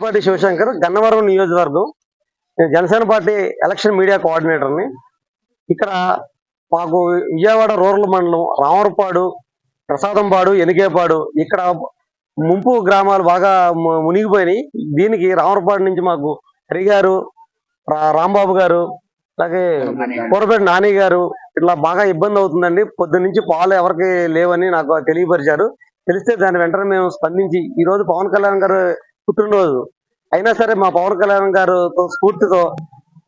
Party Shivshankar Gannavaram నియోజకవర్గం. నేను Janasena party election media కోఆర్డినేటర్ని. ఇక్కడ మాకు విజయవాడ రూరల్ మండలం రామరపాడు ప్రసాదంపాడు ఎనికేపాడు ఇక్కడ ముంపు గ్రామాలు బాగా మునిగిపోయినాయి. దీనికి రామరపాడు నుంచి మాకు హరి గారు రా- రాంబాబు గారు అలాగే కూరపేట నాని గారు ఇట్లా బాగా ఇబ్బంది అవుతుందండి. పొద్దున్న నుంచి పాలు ఎవరికి లేవని నాకు తెలియపరిచారు. తెలిస్తే దాని వెంటనే మేము స్పందించి ఈ రోజు పవన్ కళ్యాణ్ గారు పుట్టినరోజు. అయినా సరే మా పవన్ కళ్యాణ్ గారు స్ఫూర్తితో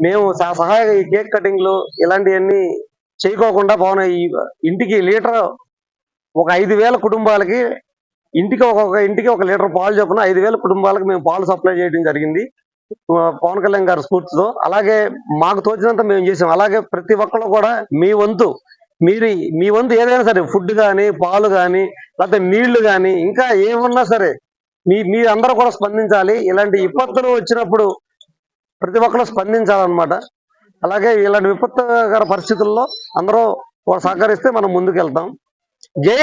మేము సహాయ ఈ కేక్ కటింగ్లు ఇలాంటివన్నీ చేయకోకుండా పవన్ ఇంటికి లీటర్ ఒక ఐదు వేల కుటుంబాలకి ఇంటికి ఒక్కొక్క ఇంటికి ఒక లీటర్ పాలు చొప్పున ఐదు వేల కుటుంబాలకు మేము పాలు సప్లై చేయడం జరిగింది. పవన్ కళ్యాణ్ గారు స్ఫూర్తితో. అలాగే మాకు తోచినంత మేము చేసాం. అలాగే ప్రతి ఒక్కళ్ళు కూడా మీ వంతు మీరు మీ వంతు ఏదైనా సరే ఫుడ్ కానీ పాలు కానీ లేకపోతే నీళ్ళు కానీ ఇంకా ఏమున్నా సరే మీ మీరందరూ కూడా స్పందించాలి. ఇలాంటి విపత్తులు వచ్చినప్పుడు ప్రతి ఒక్కరు స్పందించాలన్నమాట. అలాగే ఇలాంటి విపత్తుకర పరిస్థితుల్లో అందరూ సహకరిస్తే మనం ముందుకెళ్తాం. జై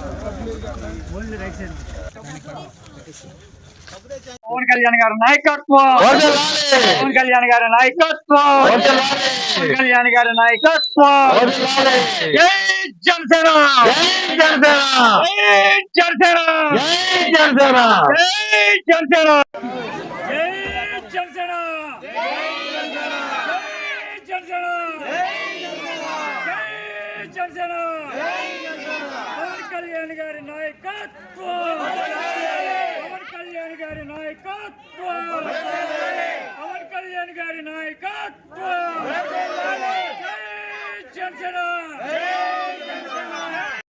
పవన్ కళ్యాణ్ గారి నాయకత్వం. పవన్ కళ్యాణ్. గారి నాయకత్వం. పవన్ కళ్యాణ్. గారి నాయకత్వం. జై జనసేన. జై జనసేన. జై జనసేన. జై జనసేన. జై జనసేన. జై జనసేన. జై జనసేన. జై జనసేన. పవన్ కళ్యాణ్ గారి నాయకత్వం! పవన్ కళ్యాణ్! గారి నాయకత్వం! పవన్ కళ్యాణ్! గారి నాయకత్వం! జనసేన!